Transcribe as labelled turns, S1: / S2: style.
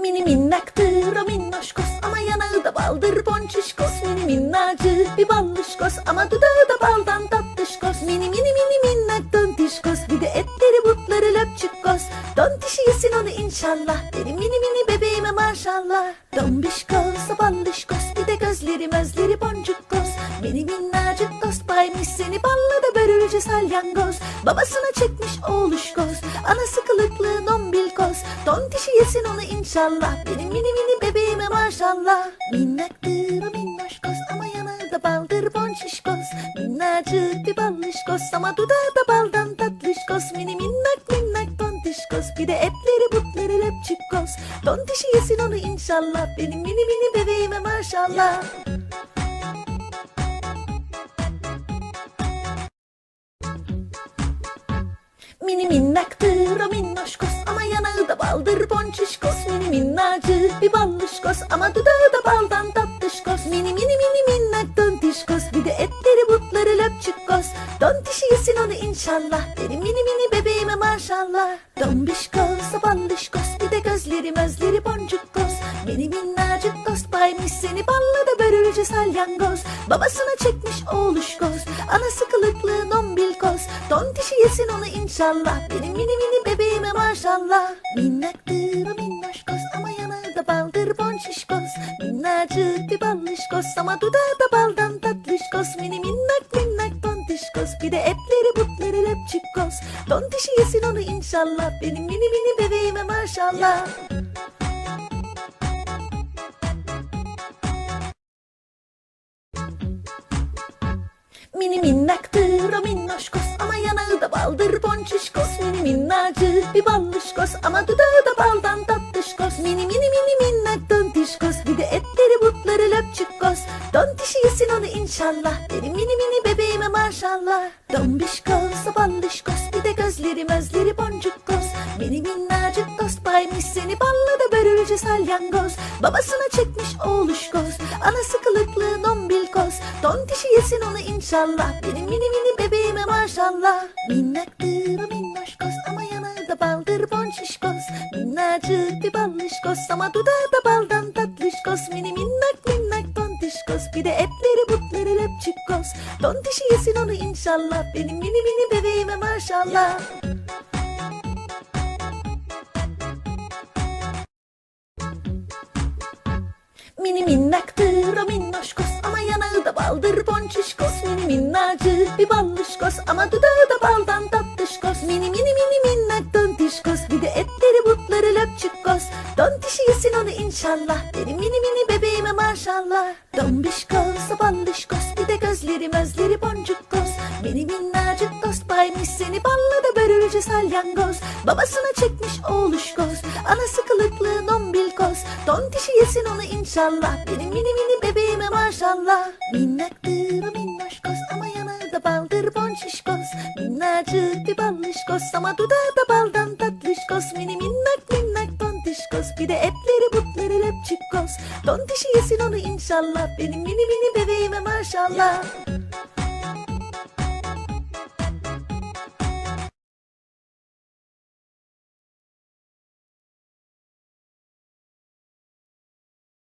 S1: Mini minnaktır o minnoşkos ama yanağı da baldır ponçişkos Mini minnacık bir ballışkos ama dudağı da baldan tatlışkos Mini mini mini minnak tontişkos bir de etleri butları löpçükkos Tontişi yesin onu inşallah. Benim mini mini bebeğime maşallah. Dombişkos o ballışkos bir de gözleri mözleri boncukkos Mini minnacık tost paymış seni. Balla da börülce salyangoz. Babasına çekmiş oğluşkoz anası kılıklı Tontişi yesin onu inşallah. Benim mini mini bebeğime maşallah. Minnaktır o minnoşkoz ama yanağı da baldır bonşişkoz Minnacık bir ballışkoz ama dudağı da baldan tatlışkoz Mini minnak minnak tontişkoz bir de etleri butları löpçükkoz Tontişi yesin onu inşallah. Benim mini mini bebeğime maşallah. Mini minnaktır o ama yanağı da baldır ponçişkos Mini minnacık bir ballışkos. Ama dudağı da baldan tatlışkos Mini mini mini minnak tontişkos. Bir de etleri butları löpçükkos. Tontişi yesin onu inşallah benim mini mini bebeğime maşallah. Dombişkos ballışkos bir de gözleri mözleri boncukkos Mini minnacık tost paymış seni balla da börülce salyangoz. Babasına çekmiş oğluşkoz anası kılıklı nombilkoz Tontişi yesin onu inşallah. Benim mini mini bebeğime maşallah. Minnaktır o minnoşkos ama yanağı da baldır bonşişkos Minnacık bir ballışkos ama dudağı da baldan tatlışkos Mini minnak minnak tontişkos bir de etleri butları löpçükkos Tontişi yesin onu inşallah. Benim mini mini bebeğime maşallah. Mini minnaktır o da ponçişkos Mini minnacık. Bir ballışkos ama dudağı da baldan tatlışkos Mini mini mini minnak tontişkos bir de etleri butları löpçükkos Tontişi yesin onu inşallah. Benim mini mini bebeğime maşallah. Dombişkos ballışkos bir de gözleri mözleri boncukkos Mini minnacık tost paymış seni. Balla da börülce salyangoz. Babasına çekmiş oğluşkoz anası kılıklı nombilkoz Tontişi yesin onu inşallah. Benim mini mini bebeğime maşallah. Minnaktır Bir ballışkos ama dudağı da baldan tatlışkos Mini minnak minnak tontişkos bir de etleri butları löpçükkos Tontişi yesin onu inşallah benim mini mini bebeğime maşallah. Mini minnaktır o minnoşkos ama yanağı da baldır ponçişkos Mini minnacık bir ballışkos inşallah benim mini mini bebeğime maşallah. Dombişkos o ballışkos bir de gözleri mözleri boncukkos Mini minnacık tost paymış seni. Balla da börülce salyangoz. Babasına çekmiş oğluşkoz anası kılıklı nombilkoz Tontişi yesin onu inşallah. Benim mini mini bebeğime maşallah. Minnaktır o minnoşkos ama yanağı da baldır bonşişkos Minnacık bir ballışkos ama dudağı da baldan tatlışkos Mini minnak minnak tontişkos bir de etleri butları löpçükkos Tontişi yesin onu inşallah. Benim mini mini bebeğime maşallah